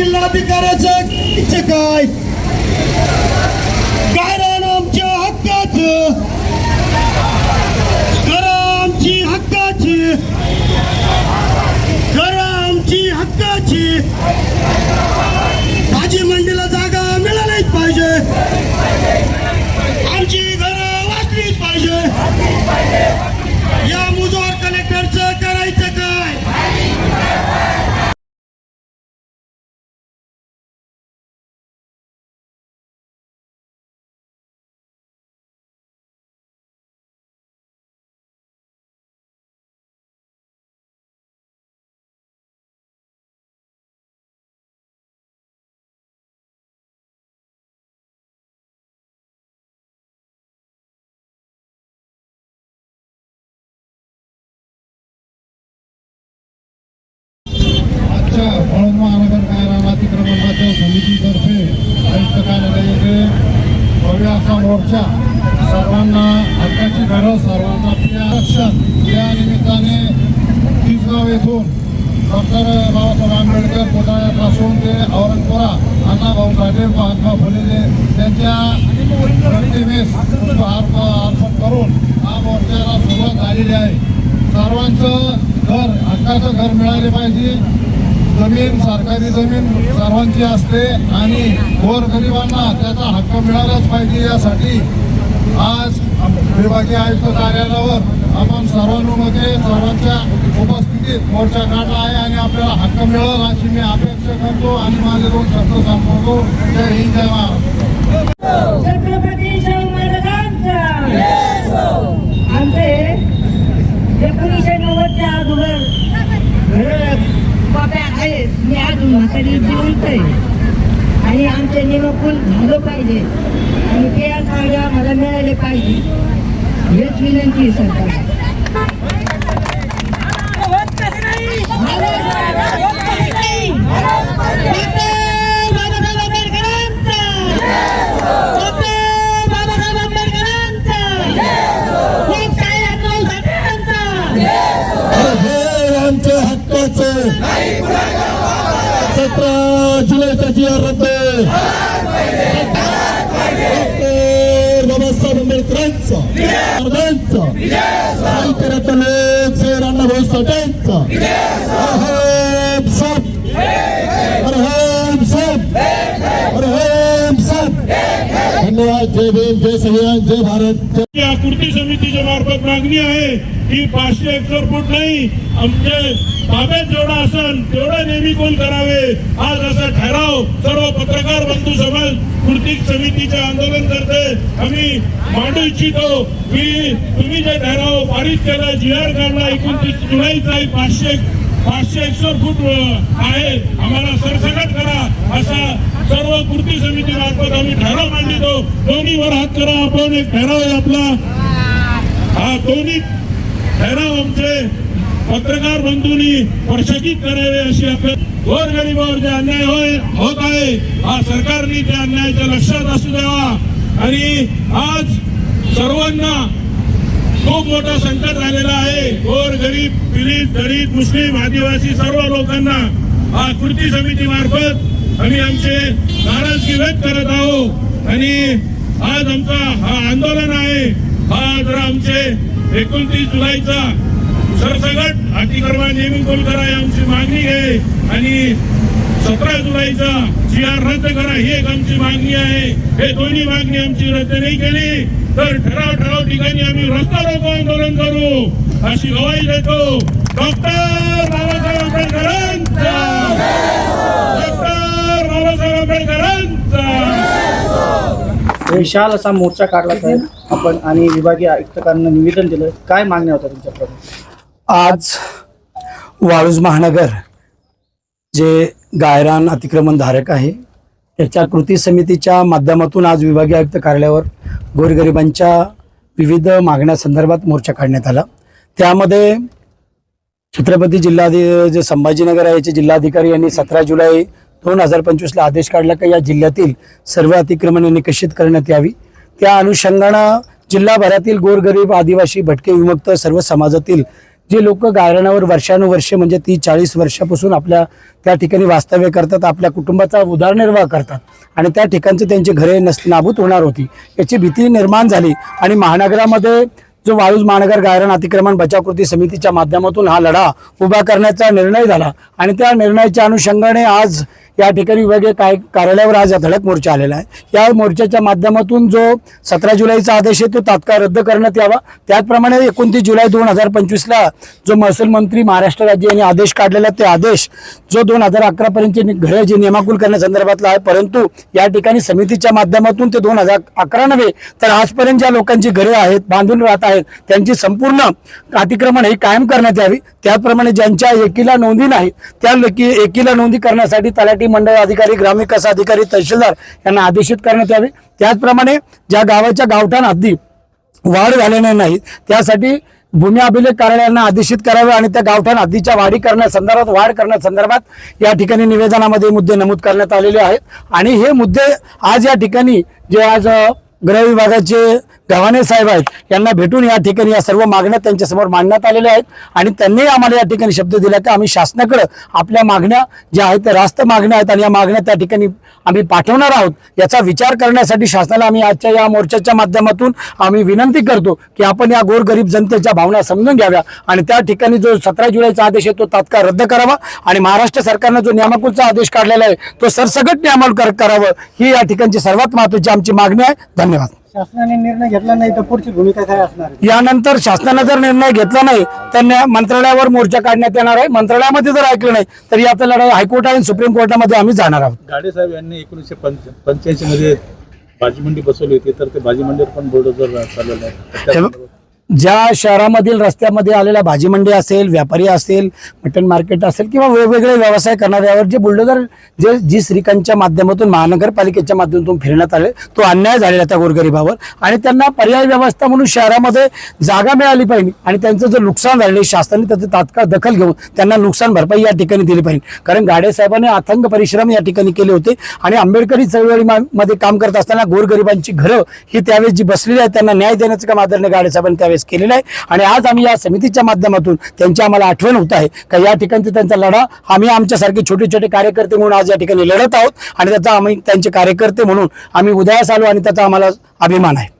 जिल्हाधिकाऱ्याचं काय? कारण आमच्या हक्काच. करा आमची हक्काची. मोर्चा. सर्वांना हक्काची घरं सर्वांना आरक्षण या निमित्ताने तिसगाव येथून डॉक्टर बाबासाहेब आंबेडकर पुतळ्यापासून ते औरंगपुरा अण्णा भाऊसाहेब महात्मा फुले त्यांच्या प्रतिमेस पुष्पहार अर्पण करून हा मोर्चाला सुरुवात झालेली आहे. सर्वांचं घर हक्काचं घर मिळाले पाहिजे. जमीन सरकारी जमीन सर्वांची असते आणि गोरगरिबांना त्याचा हक्क मिळालाच पाहिजे यासाठी आज विभागीय आयुक्त कार्यालयावर आपण सर्वांमध्ये सर्वांच्या उपस्थितीत मोर्चा काढला आहे आणि आपल्याला हक्क मिळेल अशी मी अपेक्षा करतो आणि माझे दोन शब्द संपवतो. जय हिंद जय महाराष्ट्र छत्रपती शाहू महाराजांचा आमचे एकोणीसशे नव्वदच्या अगोदर घरं कॉप्या आहेत मी अजून म्हातारी आहे आणि आमचे निमपूल झालं पाहिजे. आणि ते जागा मला मिळाले पाहिजे. हेच विनंती सरकार जुलैचा जी रद्द बाबासाहेब आंबेडकरांचा साहित्य रत्न लोक सैर अण्णाभाऊ धन्यवाद जय भीम जय संविधान जय भारत या कृती समितीच्या मार्फत मागणी आहे की पाचशे हेक्टर फूट नाही आमचे ताब्यात जेवढा असन तेवढं नेहमी कोण करावे? आज असा ठराव सर्व पत्रकार बंधू समाज कृती समितीचे आंदोलन करते. आम्ही मांडू इच्छितो की तुम्ही जे ठराव पारित केला जी आर काढला एकोणतीस जुलैचा पाचशे पाचशे एकशे फूट आहे. आम्हाला सरसकट करा असा सर्व कृती समिती मार्फत आम्ही ठराव मांडितो. दोन्हीवर हात करा. आपण एक ठराव आहे आपला. हा दोन्ही ठराव आमचे पत्रकार बंधूंनी प्रशासित करावे अशी अपेक्षा गोरगरिबावर जे अन्याय होय होत आहे हा सरकारने त्या अन्यायाच्या लक्षात असू द्यावा. आणि आज सर्वांना खूप मोठा संकट झालेला आहे. गोर गरीब पीडित दलित मुस्लिम आदिवासी सर्व लोकांना हा कृती समिती मार्फत आम्ही आमचे नाराजगी व्यक्त करत आहोत. आणि आज आमचा हा आंदोलन आहे. हा जर आमचे एकोणतीस जुलैचा सरसगट अतिक्रमण नेहमी कोण करा ही आमची मागणी आहे. आणि सतरा जुलैचा जी आर रद्द करा ही एक आमची मागणी आहे. हे दोन्ही मागणी आमची रद्द नाही केली तर ठराव ठराव ठिकाणी आम्ही रस्ता रोको आंदोलन करू. अशी गवाही देतो. डॉक्टर बाबासाहेब आंबेडकर डॉक्टर बाबासाहेब आंबेडकरांचा विशाल असा मोर्चा काढला साहेब आपण आणि विभागीय आयुक्तकांना निवेदन दिलं. काय मागण्या होत्या तुमच्याकडे आज वाळूज महानगर जे गायरान अतिक्रमण धारक आहे त्याच्या कृती समितीच्या माध्यमातून आज विभागीय आयुक्त कार्यालयावर गोरगरिबांच्या विविध मागण्यासंदर्भात मोर्चा काढण्यात आला. त्यामध्ये छत्रपती जिल्हाधि जे संभाजीनगर आहे याचे जिल्हाधिकारी यांनी सतरा जुलै दोन हजार पंचवीसला आदेश काढला की या जिल्ह्यातील सर्व अतिक्रमणे निकषित करण्यात यावी. त्या अनुषंगानं जिल्हाभरातील गोरगरीब आदिवासी भटके विमुक्त सर्व समाजातील जे लोक गायरणावर वर्षानुवर्षे म्हणजे ती चाळीस वर्षापासून आपल्या त्या ठिकाणी वास्तव्य करतात आपल्या कुटुंबाचा उदरनिर्वाह करतात आणि त्या ठिकाणचे त्यांची घरे नस नाभूत होणार होती. याची भीती निर्माण झाली आणि महानगरामध्ये जो वाळूज महानगर गायरण अतिक्रमण बचाव कृती समितीच्या माध्यमातून हा लढा उभा करण्याचा निर्णय झाला आणि त्या निर्णयाच्या अनुषंगाने आज या ठिकाणी विभागीय काय कार्यालयावर आज धडक मोर्चा आलेला आहे. या मोर्चाच्या माध्यमातून जो सतरा जुलैचा आदेश आहे तो तात्काळ रद्द करण्यात यावा. त्याचप्रमाणे एकोणतीस जुलै दोन हजार पंचवीसला जो महसूल मंत्री महाराष्ट्र राज्य यांनी आदेश काढलेला ते आदेश जो दोन हजार अकरापर्यंतचे घरे जे नियमाकुल करण्यासंदर्भातला आहे परंतु या ठिकाणी समितीच्या माध्यमातून ते दोन हजार अकरा नव्हे तर आजपर्यंत ज्या लोकांची घरे आहेत बांधून राहत आहेत त्यांची संपूर्ण अतिक्रमण ही कायम करण्यात यावी. त्याचप्रमाणे ज्यांच्या एकीला नोंदी नाही त्या एकीला नोंदी करण्यासाठी तलाठी मंडळ अधिकारी ग्रामविकास अधिकारी तहसीलदार यांना आदेशित करण्यात यावे. त्याचप्रमाणे ज्या गावाच्या गावठाण हद्दी वाढ झालेल्या नाही त्यासाठी भूमी अभिलेख कार्यालयांना आदेशित करावे आणि त्या गावठाण हद्दीच्या वाढी करण्यासंदर्भात वाढ करण्यासंदर्भात या ठिकाणी निवेदनामध्ये मुद्दे नमूद करण्यात आलेले आहेत. आणि हे मुद्दे आज या ठिकाणी जे आज गृह विभागाचे गव्हाणे साहेब आहेत यांना भेटून या ठिकाणी या सर्व मागण्या त्यांच्यासमोर मांडण्यात आलेल्या आहेत आणि त्यांनी आम्हाला या ठिकाणी शब्द दिला की आम्ही शासनाकडं आपल्या मागण्या ज्या आहेत त्या रास्त मागण्या आहेत आणि या मागण्या त्या ठिकाणी आम्ही पाठवणार आहोत. याचा विचार करण्यासाठी शासनाला आम्ही आजच्या या मोर्चाच्या माध्यमातून आम्ही विनंती करतो की आपण या गोरगरीब जनतेच्या भावना समजून घ्याव्या आणि त्या ठिकाणी जो सतरा जुलैचा आदेश आहे तो तात्काळ रद्द करावा आणि महाराष्ट्र सरकारनं जो नियामकुलचा आदेश काढलेला आहे तो सरसकट नियामक करावं. ही या ठिकाणची सर्वात महत्वाची आमची मागणी आहे. धन्यवाद. शासनाने निर्णय घेतला नाही तर पुढची भूमिका काय असणार? आहे? यानंतर शासनानं जर निर्णय घेतला नाही तर मंत्रालयावर मोर्चा काढण्यात येणार आहे. मंत्रालयामध्ये जर ऐकलं नाही तर याचा लढाई हायकोर्ट आणि सुप्रीम कोर्टामध्ये आम्ही जाणार आहोत. गाडे साहेब यांनी एकोणीसशे पंच्याऐंशी मध्ये भाजी मंडी बसवली होती तर ते भाजी मंडीवर पण बुलडोजर चालवलं ज्या शहरामधील रस्त्यामध्ये आलेल्या भाजी मंडी असेल व्यापारी असेल मटन मार्केट असेल किंवा वेगवेगळे व्यवसाय करणाऱ्यावर जे बुलडोजर जे जी श्रीकांतच्या माध्यमातून महानगरपालिकेच्या माध्यमातून फिरण्यात आले तो अन्याय झालेला त्या गोरगरिबावर. आणि त्यांना पर्याय व्यवस्था म्हणून शहरामध्ये जागा मिळाली पाहिजे. आणि त्यांचं जर नुकसान झालेलं शासनाने त्याचं तात्काळ दखल घेऊन त्यांना नुकसान भरपाई या ठिकाणी दिली पाहिजे. कारण गाडे साहेबांनी अथंग परिश्रम या ठिकाणी केले होते. आणि आंबेडकरी चळवळीमध्ये मा- मध्ये काम करत असताना गोरगरिबांची घरं ही त्यावेळेस जी बसलेली आहेत त्यांना न्याय देण्याचं काम आदरणीय गाडे साहेबांनी त्यावेळेस केलेलं आहे. आणि आज आम्ही या समितीच्या माध्यमातून त्यांची आम्हाला आठवण होत आहे का या ठिकाणचा त्यांचा लढा आम्ही आमच्यासारखे छोटे छोटे कार्यकर्ते म्हणून आज या ठिकाणी लढत आहोत. आणि त्याचा आम्ही त्यांचे कार्यकर्ते म्हणून आम्ही उदयास आलो आणि त्याचा आम्हाला अभिमान आहे.